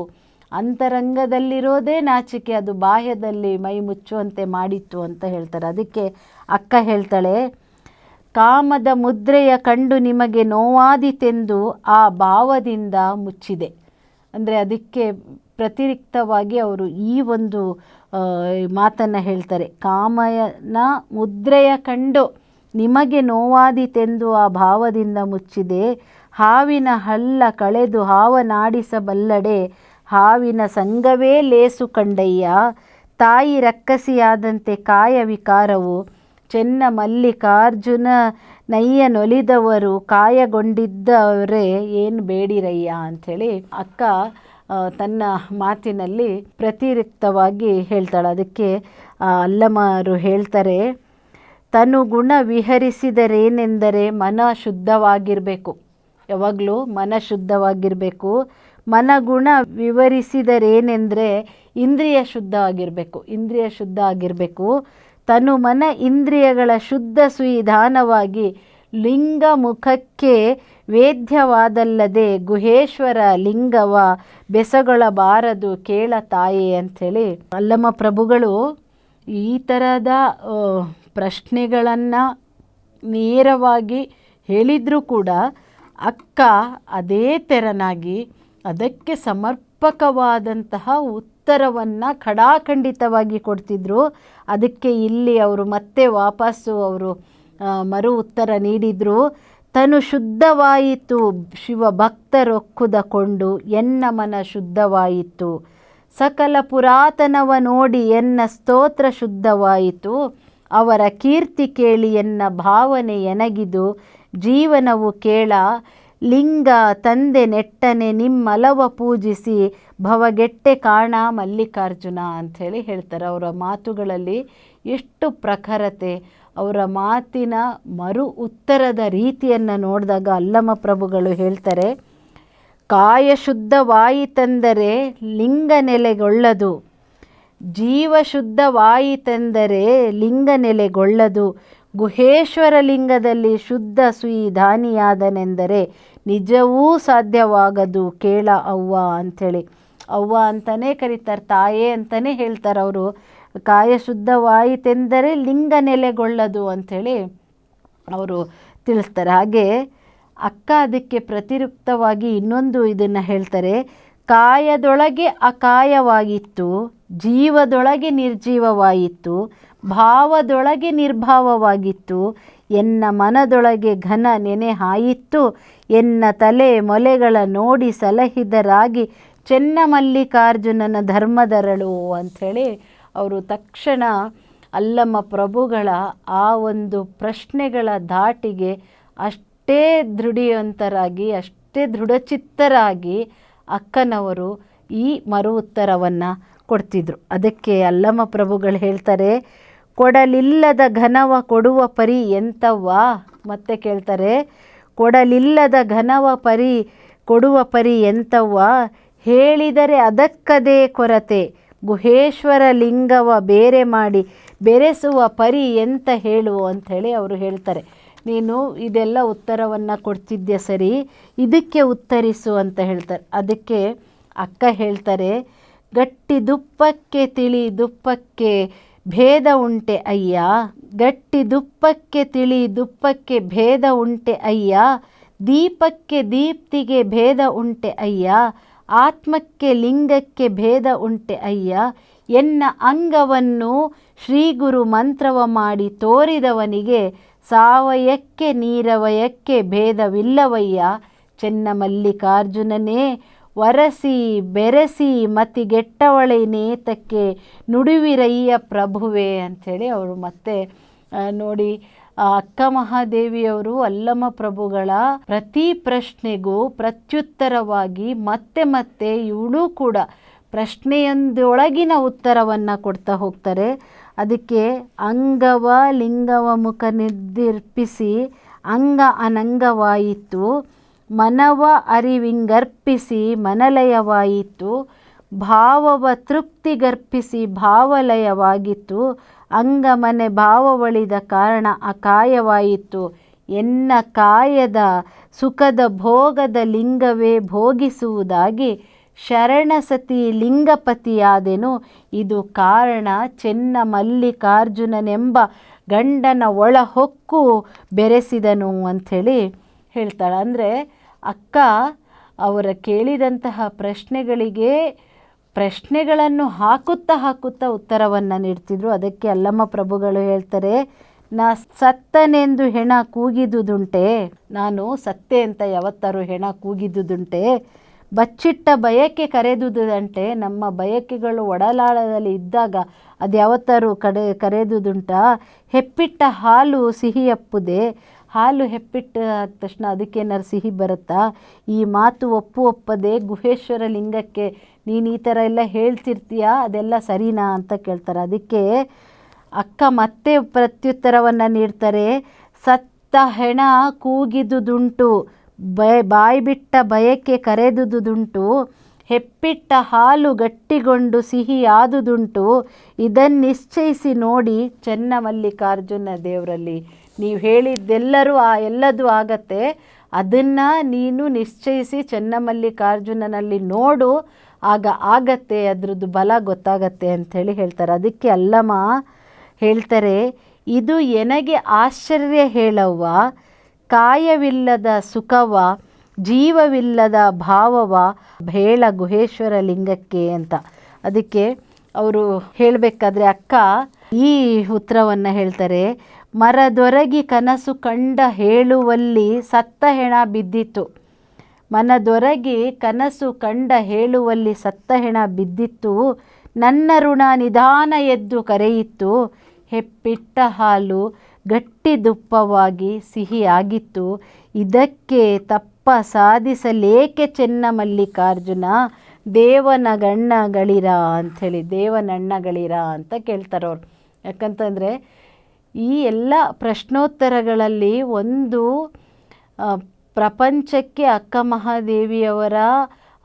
ಅಂತರಂಗದಲ್ಲಿರೋದೇ ನಾಚಿಕೆ, ಅದು ಬಾಹ್ಯದಲ್ಲಿ ಮೈ ಮುಚ್ಚುವಂತೆ ಮಾಡಿತ್ತು ಅಂತ ಹೇಳ್ತಾರೆ. ಅದಕ್ಕೆ ಅಕ್ಕ ಹೇಳ್ತಾಳೆ, ಕಾಮದ ಮುದ್ರೆಯ ಕಂಡು ನಿಮಗೆ ನೋವಾದಿತೆಂದು ಆ ಭಾವದಿಂದ ಮುಚ್ಚಿದೆ. ಅಂದರೆ ಅದಕ್ಕೆ ಪ್ರತಿರಿಕ್ತವಾಗಿ ಅವರು ಈ ಒಂದು ಮಾತನ್ನು ಹೇಳ್ತಾರೆ. ಕಾಮಯನ ಮುದ್ರೆಯ ಕಂಡು ನಿಮಗೆ ನೋವಾದೀತೆಂದು ಆ ಭಾವದಿಂದ ಮುಚ್ಚಿದೆ. ಹಾವಿನ ಹಲ್ಲ ಕಳೆದು ಹಾವನಾಡಿಸಬಲ್ಲಡೆ ಹಾವಿನ ಸಂಗವೇ ಲೇಸು ಕಂಡಯ್ಯ. ತಾಯಿ ರಕ್ಕಸಿಯಾದಂತೆ ಕಾಯ ವಿಕಾರವು. ಚೆನ್ನ ಮಲ್ಲಿಕಾರ್ಜುನ ನಯ್ಯನೊಲಿದವರು ಕಾಯಗೊಂಡಿದ್ದವರೇ ಏನು ಬೇಡಿರಯ್ಯ ಅಂಥೇಳಿ ಅಕ್ಕ ತನ್ನ ಮಾತಿನಲ್ಲಿ ಪ್ರತಿರಿಕ್ತವಾಗಿ ಹೇಳ್ತಾಳೆ. ಅದಕ್ಕೆ ಅಲ್ಲಮರು ಹೇಳ್ತಾರೆ, ತನು ಗುಣ ವಿಹರಿಸಿದರೇನೆಂದರೆ ಮನ ಶುದ್ಧವಾಗಿರಬೇಕು. ಯಾವಾಗಲೂ ಮನ ಶುದ್ಧವಾಗಿರಬೇಕು. ಮನಗುಣ ವಿವರಿಸಿದರೇನೆಂದರೆ ಇಂದ್ರಿಯ ಶುದ್ಧ ಆಗಿರಬೇಕು. ಇಂದ್ರಿಯ ಶುದ್ಧ ಆಗಿರಬೇಕು. ತನು ಮನ ಇಂದ್ರಿಯಗಳ ಶುದ್ಧ ಸುವಿಧಾನವಾಗಿ ಲಿಂಗ ಮುಖಕ್ಕೆ ವೇದ್ಯವಾದಲ್ಲದೆ ಗುಹೇಶ್ವರ ಲಿಂಗವ ಬೆಸಗೊಳ್ಳಬಾರದು ಕೇಳ ತಾಯಿ ಅಂಥೇಳಿ. ಅಲ್ಲಮ್ಮ ಪ್ರಭುಗಳು, ಈ ಥರದ ಪ್ರಶ್ನೆಗಳನ್ನು ನೇರವಾಗಿ ಹೇಳಿದರೂ ಕೂಡ ಅಕ್ಕ ಅದೇ ತೆರನಾಗಿ ಅದಕ್ಕೆ ಸಮರ್ಪಕವಾದಂತಹ ಉತ್ತರವನ್ನು ಖಡಾಖಂಡಿತವಾಗಿ ಕೊಡ್ತಿದ್ರು. ಅದಕ್ಕೆ ಇಲ್ಲಿ ಅವರು ಮತ್ತೆ ವಾಪಸ್ಸು ಅವರು ಮರು ಉತ್ತರ ನೀಡಿದರು. ತನು ಶುದ್ಧವಾಯಿತು, ಶಿವ ಭಕ್ತರೊಕ್ಕುದ ಕೊಂಡು ಎನ್ನ ಮನ ಶುದ್ಧವಾಯಿತು. ಸಕಲ ಪುರಾತನವ ನೋಡಿ ಎನ್ನ ಸ್ತೋತ್ರ ಶುದ್ಧವಾಯಿತು. ಅವರ ಕೀರ್ತಿ ಕೇಳಿ ಎನ್ನ ಭಾವನೆ ಎನಗಿದು ಜೀವನವು ಕೇಳ ಲಿಂಗ, ತಂದೆ ನೆಟ್ಟನೆ, ನಿಮ್ಮಲವ ಪೂಜಿಸಿ, ಭವಗೆಟ್ಟೆ ಕಾಣ ಮಲ್ಲಿಕಾರ್ಜುನ ಅಂಥೇಳಿ ಹೇಳ್ತಾರೆ. ಅವರ ಮಾತುಗಳಲ್ಲಿ ಎಷ್ಟು ಪ್ರಖರತೆ, ಅವರ ಮಾತಿನ ಮರು ಉತ್ತರದ ರೀತಿಯನ್ನು ನೋಡಿದಾಗ ಅಲ್ಲಮ ಪ್ರಭುಗಳು ಹೇಳ್ತಾರೆ, ಕಾಯ ಶುದ್ಧವಾಯಿತೆಂದರೆ ಲಿಂಗ ನೆಲೆಗೊಳ್ಳದು, ಜೀವ ಶುದ್ಧವಾಯಿತೆಂದರೆ ಲಿಂಗ ನೆಲೆಗೊಳ್ಳದು, ಗುಹೇಶ್ವರ ಲಿಂಗದಲ್ಲಿ ಶುದ್ಧ ಸುಯಿಧಾನಿಯಾದನೆಂದರೆ ನಿಜವೂ ಸಾಧ್ಯವಾಗದು ಕೇಳ ಅವ್ವ ಅಂಥೇಳಿ. ಅವ್ವ ಅಂತಲೇ ಕರೀತಾರೆ, ತಾಯೇ ಅಂತಲೇ ಹೇಳ್ತಾರೆ ಅವರು. ಕಾಯ ಶುದ್ಧವಾಯಿತೆಂದರೆ ಲಿಂಗ ನೆಲೆಗೊಳ್ಳದು ಅಂಥೇಳಿ ಅವರು ತಿಳಿಸ್ತಾರೆ. ಹಾಗೆ ಅಕ್ಕ ಅದಕ್ಕೆ ಪ್ರತಿರುಕ್ತವಾಗಿ ಇನ್ನೊಂದು ಇದನ್ನು ಹೇಳ್ತಾರೆ. ಕಾಯದೊಳಗೆ ಅಕಾಯವಾಗಿತ್ತು, ಜೀವದೊಳಗೆ ನಿರ್ಜೀವವಾಯಿತು ಭಾವದೊಳಗೆ ನಿರ್ಭಾವವಾಗಿತ್ತು ಎನ್ನ ಮನದೊಳಗೆ ಘನ ನೆನೆ ಹಾಯಿತ್ತು, ಎನ್ನ ತಲೆ ಮೊಲೆಗಳ ನೋಡಿ ಸಲಹಿದರಾಗಿ ಚೆನ್ನಮಲ್ಲಿಕಾರ್ಜುನನ ಧರ್ಮದರಳು ಅಂಥೇಳಿ ಅವರು ತಕ್ಷಣ ಅಲ್ಲಮ್ಮ ಪ್ರಭುಗಳ ಆ ಒಂದು ಪ್ರಶ್ನೆಗಳ ಧಾಟಿಗೆ ಅಷ್ಟೇ ದೃಢಿಯಂತರಾಗಿ, ಅಷ್ಟೇ ದೃಢಚಿತ್ತರಾಗಿ ಅಕ್ಕನವರು ಈ ಮರು ಉತ್ತರವನ್ನು ಕೊಡ್ತಿದ್ರು. ಅದಕ್ಕೆ ಅಲ್ಲಮ್ಮ ಪ್ರಭುಗಳು ಹೇಳ್ತಾರೆ ಕೊಡಲಿಲ್ಲದ ಘನವ ಕೊಡುವ ಪರಿ ಎಂತವ್ವ? ಮತ್ತೆ ಕೇಳ್ತಾರೆ, ಕೊಡಲಿಲ್ಲದ ಘನವ ಪರಿ, ಕೊಡುವ ಪರಿ ಎಂತವ್ವ? ಹೇಳಿದರೆ ಅದಕ್ಕದೇ ಕೊರತೆ, ಗುಹೇಶ್ವರ ಲಿಂಗವ ಬೇರೆ ಮಾಡಿ ಬೆರೆಸುವ ಪರಿ ಎಂತ ಹೇಳು ಅಂಥೇಳಿ ಅವರು ಹೇಳ್ತಾರೆ. ನೀನು ಇದೆಲ್ಲ ಉತ್ತರವನ್ನು ಕೊಡ್ತಿದ್ದೆ ಸರಿ, ಇದಕ್ಕೆ ಉತ್ತರಿಸು ಅಂತ ಹೇಳ್ತಾರೆ. ಅದಕ್ಕೆ ಅಕ್ಕ ಹೇಳ್ತಾರೆ, ಗಟ್ಟಿ ದುಪ್ಪಕ್ಕೆ ತಿಳಿ ದುಪ್ಪಕ್ಕೆ ಭೇದ ಉಂಟೆ ಅಯ್ಯ. ಗಟ್ಟಿ ದುಪ್ಪಕ್ಕೆ ತಿಳಿ ದುಪ್ಪಕ್ಕೆ ಭೇದ ಉಂಟೆ ಅಯ್ಯ. ದೀಪಕ್ಕೆ ದೀಪ್ತಿಗೆ ಭೇದ ಉಂಟೆ ಅಯ್ಯ. ಆತ್ಮಕ್ಕೆ ಲಿಂಗಕ್ಕೆ ಭೇದ ಉಂಟೆ ಅಯ್ಯ. ಎನ್ನ ಅಂಗವನ್ನು ಶ್ರೀಗುರು ಮಂತ್ರವ ಮಾಡಿ ತೋರಿದವನಿಗೆ ಸಾವಯಕ್ಕೆ ನೀರವಯಕ್ಕೆ ಭೇದವಿಲ್ಲವಯ್ಯ. ಚೆನ್ನಮಲ್ಲಿಕಾರ್ಜುನನೇ ವರಸಿ ಬೆರೆಸಿ ಮತಿಗೆಟ್ಟವಳೆ ನೇತಕ್ಕೆ ನುಡಿವಿರಯ್ಯ ಪ್ರಭುವೆ ಅಂಥೇಳಿ ಅವರು ಮತ್ತೆ ನೋಡಿ ಅಕ್ಕ ಮಹಾದೇವಿಯವರು ಅಲ್ಲಮ ಪ್ರಭುಗಳ ಪ್ರತಿ ಪ್ರಶ್ನೆಗೂ ಪ್ರತ್ಯುತ್ತರವಾಗಿ ಮತ್ತೆ ಮತ್ತೆ ಇವಳು ಕೂಡ ಪ್ರಶ್ನೆಯೊಂದೊಳಗಿನ ಉತ್ತರವನ್ನು ಕೊಡ್ತಾ ಹೋಗ್ತಾರೆ. ಅದಕ್ಕೆ ಅಂಗವ ಲಿಂಗವ ಮುಖ ನಿರ್ದಿರ್ಪಿಸಿ ಅಂಗ ಅನಂಗವಾಯಿತು. ಮನವ ಅರಿವಿಂಗರ್ಪಿಸಿ ಮನಲಯವಾಯಿತು ಭಾವವ ತೃಪ್ತಿಗರ್ಪಿಸಿ ಭಾವಲಯವಾಗಿತ್ತು, ಅಂಗಮನೆ ಭಾವವಳಿದ ಕಾರಣ ಅಕಾಯವಾಯಿತು. ಎನ್ನ ಕಾಯದ ಸುಖದ ಭೋಗದ ಲಿಂಗವೇ ಭೋಗಿಸುವುದಾಗಿ ಶರಣಸತಿ ಲಿಂಗಪತಿಯಾದೆನು. ಇದು ಕಾರಣ ಚೆನ್ನ ಮಲ್ಲಿಕಾರ್ಜುನನೆಂಬ ಗಂಡನ ಒಳಹೊಕ್ಕು ಬೆರೆಸಿದನು ಅಂಥೇಳಿ ಹೇಳ್ತಾಳೆ. ಅಂದರೆ ಅಕ್ಕ, ಅವರ ಕೇಳಿದಂತಹ ಪ್ರಶ್ನೆಗಳಿಗೆ ಪ್ರಶ್ನೆಗಳನ್ನು ಹಾಕುತ್ತಾ ಹಾಕುತ್ತಾ ಉತ್ತರವನ್ನು ನೀಡ್ತಿದ್ರು. ಅದಕ್ಕೆ ಅಲ್ಲಮ್ಮ ಪ್ರಭುಗಳು ಹೇಳ್ತಾರೆ, ನಾ ಸತ್ತನೆಂದು ಹೆಣ ಕೂಗಿದುದುಂಟೆ. ನಾನು ಸತ್ತೆ ಅಂತ ಯಾವತ್ತಾರು ಹೆಣ ಕೂಗಿದುದುಂಟೆ. ಬಚ್ಚಿಟ್ಟ ಬಯಕೆ ಕರೆದುದಂಟೆ ನಮ್ಮ ಬಯಕೆಗಳು ಒಡಲಾಳದಲ್ಲಿ ಇದ್ದಾಗ ಅದು ಯಾವತ್ತಾರು ಕಡೆ ಕರೆದುದುಂಟ. ಹೆಪ್ಪಿಟ್ಟ ಹಾಲು ಸಿಹಿಯಪ್ಪುದೆ. ಹಾಲು ಹೆಪ್ಪಿಟ್ಟು ಆದ ತಕ್ಷಣ ಅದಕ್ಕೇನಾರು ಸಿಹಿ ಬರುತ್ತಾ? ಈ ಮಾತು ಒಪ್ಪು ಒಪ್ಪದೆ ಗುಹೇಶ್ವರ ಲಿಂಗಕ್ಕೆ ನೀನು ಈ ಥರ ಎಲ್ಲ ಹೇಳ್ತಿರ್ತೀಯಾ? ಅದೆಲ್ಲ ಸರಿನಾ ಅಂತ ಕೇಳ್ತಾರೆ. ಅದಕ್ಕೆ ಅಕ್ಕ ಮತ್ತೆ ಪ್ರತ್ಯುತ್ತರವನ್ನು ನೀಡ್ತಾರೆ. ಸತ್ತ ಹೆಣ ಕೂಗಿದುದುಂಟು. ಬಯ ಬಾಯಿ ಬಿಟ್ಟ ಬಯಕೆ ಕರೆದುದುದುಂಟು. ಹೆಪ್ಪಿಟ್ಟ ಹಾಲು ಗಟ್ಟಿಗೊಂಡು ಸಿಹಿಯಾದುದುಂಟು ಇದನ್ನು ನಿಶ್ಚಯಿಸಿ ನೋಡಿ ಚೆನ್ನಮಲ್ಲಿಕಾರ್ಜುನ ದೇವರಲ್ಲಿ. ನೀವು ಹೇಳಿದ್ದೆಲ್ಲರೂ ಆ ಎಲ್ಲದೂ ಆಗತ್ತೆ. ಅದನ್ನು ನೀನು ನಿಶ್ಚಯಿಸಿ ಚೆನ್ನಮಲ್ಲಿಕಾರ್ಜುನನಲ್ಲಿ ನೋಡು. ಆಗ ಆಗತ್ತೆ, ಅದರದ್ದು ಬಲ ಗೊತ್ತಾಗತ್ತೆ ಅಂಥೇಳಿ ಹೇಳ್ತಾರೆ. ಅದಕ್ಕೆ ಅಲ್ಲಮ್ಮ ಹೇಳ್ತಾರೆ, ಇದು ಎನಗೆ ಆಶ್ಚರ್ಯ ಹೇಳವ್ವ? ಕಾಯವಿಲ್ಲದ ಸುಖವ, ಜೀವವಿಲ್ಲದ ಭಾವವ, ಬೇಳ ಗುಹೇಶ್ವರ ಲಿಂಗಕ್ಕೆ ಅಂತ. ಅದಕ್ಕೆ ಅವರು ಹೇಳಬೇಕಾದ್ರೆ ಅಕ್ಕ, ಈ ಉತ್ತರವನ್ನು ಹೇಳ್ತಾರೆ ಮರದೊರಗಿ ಕನಸು ಕಂಡ ಹೇಳುವಲ್ಲಿ ಸತ್ತ ಹೆಣ ಬಿದ್ದಿತ್ತು. ಮನದೊರಗಿ ಕನಸು ಕಂಡ ಹೇಳುವಲ್ಲಿ ಸತ್ತ ಹೆಣ ಬಿದ್ದಿತ್ತು. ನನ್ನ ಋಣ ನಿಧಾನ ಎದ್ದು ಕರೆಯಿತ್ತು ಹೆಪ್ಪಿಟ್ಟ ಹಾಲು ಗಟ್ಟಿ ದುಪ್ಪವಾಗಿ ಸಿಹಿಯಾಗಿತ್ತು. ಇದಕ್ಕೆ ತಪ್ಪ ಸಾಧಿಸಲೇಕೆ ಚೆನ್ನ ಮಲ್ಲಿಕಾರ್ಜುನ? ದೇವನ ಗಣ್ಣಗಳಿರ ಅಂಥೇಳಿ ದೇವನಣ್ಣಗಳಿರ ಅಂತ ಕೇಳ್ತಾರವ್ರು. ಯಾಕಂತಂದರೆ ಈ ಎಲ್ಲ ಪ್ರಶ್ನೋತ್ತರಗಳಲ್ಲಿ ಒಂದು ಪ್ರಪಂಚಕ್ಕೆ ಅಕ್ಕ ಮಹಾದೇವಿಯವರ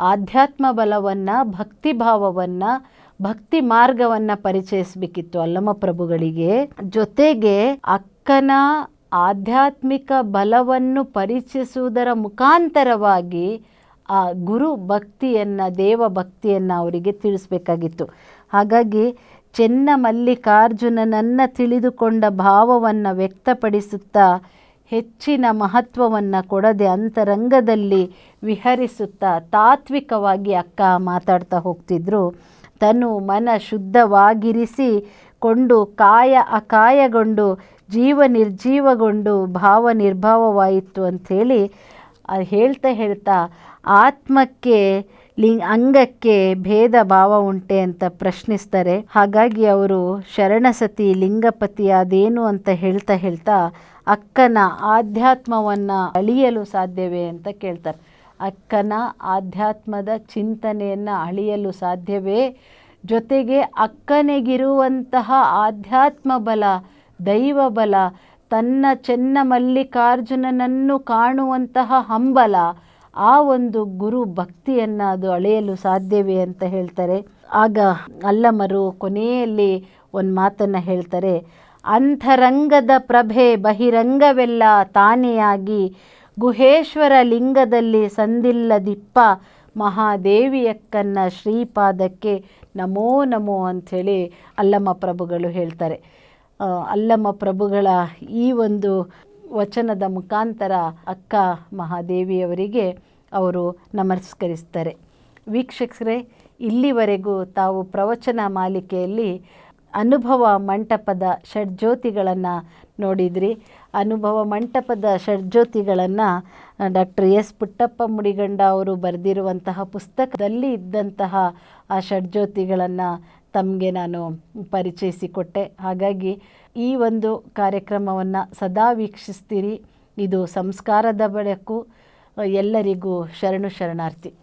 ಆಧ್ಯಾತ್ಮ ಬಲವನ್ನು, ಭಕ್ತಿ ಭಾವವನ್ನು, ಭಕ್ತಿ ಮಾರ್ಗವನ್ನು ಪರಿಚಯಿಸಬೇಕಿತ್ತು ಅಲ್ಲಮ ಪ್ರಭುಗಳಿಗೆ. ಜೊತೆಗೆ ಅಕ್ಕನ ಆಧ್ಯಾತ್ಮಿಕ ಬಲವನ್ನು ಪರಿಚಯಿಸುವುದರ ಮುಖಾಂತರವಾಗಿ ಆ ಗುರು ಭಕ್ತಿಯನ್ನು, ದೇವ ಭಕ್ತಿಯನ್ನು ಅವರಿಗೆ ತಿಳಿಸ್ಬೇಕಾಗಿತ್ತು. ಹಾಗಾಗಿ ಚೆನ್ನ ಮಲ್ಲಿಕಾರ್ಜುನನನ್ನ ತಿಳಿದುಕೊಂಡ ಭಾವವನ್ನು ವ್ಯಕ್ತಪಡಿಸುತ್ತಾ ಹೆಚ್ಚಿನ ಮಹತ್ವವನ್ನು ಕೊಡದೆ ಅಂತರಂಗದಲ್ಲಿ ವಿಹರಿಸುತ್ತಾ ತಾತ್ವಿಕವಾಗಿ ಅಕ್ಕ ಮಾತಾಡ್ತಾ ಹೋಗ್ತಿದ್ರು. ತನು ಮನ ಶುದ್ಧವಾಗಿರಿಸಿ ಕೊಂಡು ಕಾಯ ಅಕಾಯಗೊಂಡು ಜೀವ ನಿರ್ಜೀವಗೊಂಡು ಭಾವ ನಿರ್ಭಾವವಾಯಿತು ಅಂಥೇಳಿ ಹೇಳ್ತಾ ಹೇಳ್ತಾ ಆತ್ಮಕ್ಕೆ ಲಿಂಗ ಅಂಗಕ್ಕೆ ಭೇದ ಭಾವ ಉಂಟೆ ಅಂತ ಪ್ರಶ್ನಿಸ್ತಾರೆ. ಹಾಗಾಗಿ ಅವರು ಶರಣಸತಿ ಲಿಂಗಪತಿ ಅದೇನು ಅಂತ ಹೇಳ್ತಾ ಹೇಳ್ತಾ ಅಕ್ಕನ ಆಧ್ಯಾತ್ಮವನ್ನು ಅಳಿಯಲು ಸಾಧ್ಯವೇ ಅಂತ ಕೇಳ್ತಾರೆ. ಅಕ್ಕನ ಆಧ್ಯಾತ್ಮದ ಚಿಂತನೆಯನ್ನು ಅಳಿಯಲು ಸಾಧ್ಯವೇ? ಜೊತೆಗೆ ಅಕ್ಕನಿಗಿರುವಂತಹ ಆಧ್ಯಾತ್ಮ ಬಲ, ದೈವ ಬಲ, ತನ್ನ ಚೆನ್ನ ಮಲ್ಲಿಕಾರ್ಜುನನನ್ನು ಕಾಣುವಂತಹ ಹಂಬಲ ಆ ಒಂದು ಗುರು ಭಕ್ತಿಯನ್ನು ಅದು ಅಳೆಯಲು ಸಾಧ್ಯವೇ ಅಂತ ಹೇಳ್ತಾರೆ. ಆಗ ಅಲ್ಲಮರು ಕೊನೆಯಲ್ಲಿ ಒಂದು ಮಾತನ್ನು ಹೇಳ್ತಾರೆ ಅಂತರಂಗದ ಪ್ರಭೆ ಬಹಿರಂಗವೆಲ್ಲ ತಾನೆಯಾಗಿ, ಗುಹೇಶ್ವರ ಲಿಂಗದಲ್ಲಿ ಸಂದಿಲ್ಲದಿಪ್ಪ ಮಹಾದೇವಿಯಕ್ಕನ್ನ ಶ್ರೀಪಾದಕ್ಕೆ ನಮೋ ನಮೋ ಅಂಥೇಳಿ ಅಲ್ಲಮ್ಮ ಪ್ರಭುಗಳು ಹೇಳ್ತಾರೆ. ಅಲ್ಲಮ್ಮ ಪ್ರಭುಗಳ ಈ ಒಂದು ವಚನದ ಮುಖಾಂತರ ಅಕ್ಕ ಮಹಾದೇವಿಯವರಿಗೆ ಅವರು ನಮಸ್ಕರಿಸ್ತಾರೆ. ವೀಕ್ಷಕರೇ, ಇಲ್ಲಿವರೆಗೂ ತಾವು ಪ್ರವಚನ ಮಾಲಿಕೆಯಲ್ಲಿ ಅನುಭವ ಮಂಟಪದ ಷಡ್ಜ್ಯೋತಿಗಳನ್ನು ನೋಡಿದ್ರಿ. ಅನುಭವ ಮಂಟಪದ ಷಡ್ಜ್ಯೋತಿಗಳನ್ನು ಡಾಕ್ಟರ್ ಎಸ್ ಪುಟ್ಟಪ್ಪ ಮುಡಿಗಂಡ ಅವರು ಬರೆದಿರುವಂತಹ ಪುಸ್ತಕದಲ್ಲಿ ಇದ್ದಂತಹ ಆ ಷಡ್ಜ್ಯೋತಿಗಳನ್ನು ತಮಗೆ ನಾನು ಪರಿಚಯಿಸಿಕೊಟ್ಟೆ. ಹಾಗಾಗಿ ಈ ಒಂದು ಕಾರ್ಯಕ್ರಮವನ್ನು ಸದಾ ವೀಕ್ಷಿಸ್ತೀರಿ. ಇದು ಸಂಸ್ಕಾರದ ಬೆಳಕು. ಎಲ್ಲರಿಗೂ ಶರಣು ಶರಣಾರ್ಥಿ.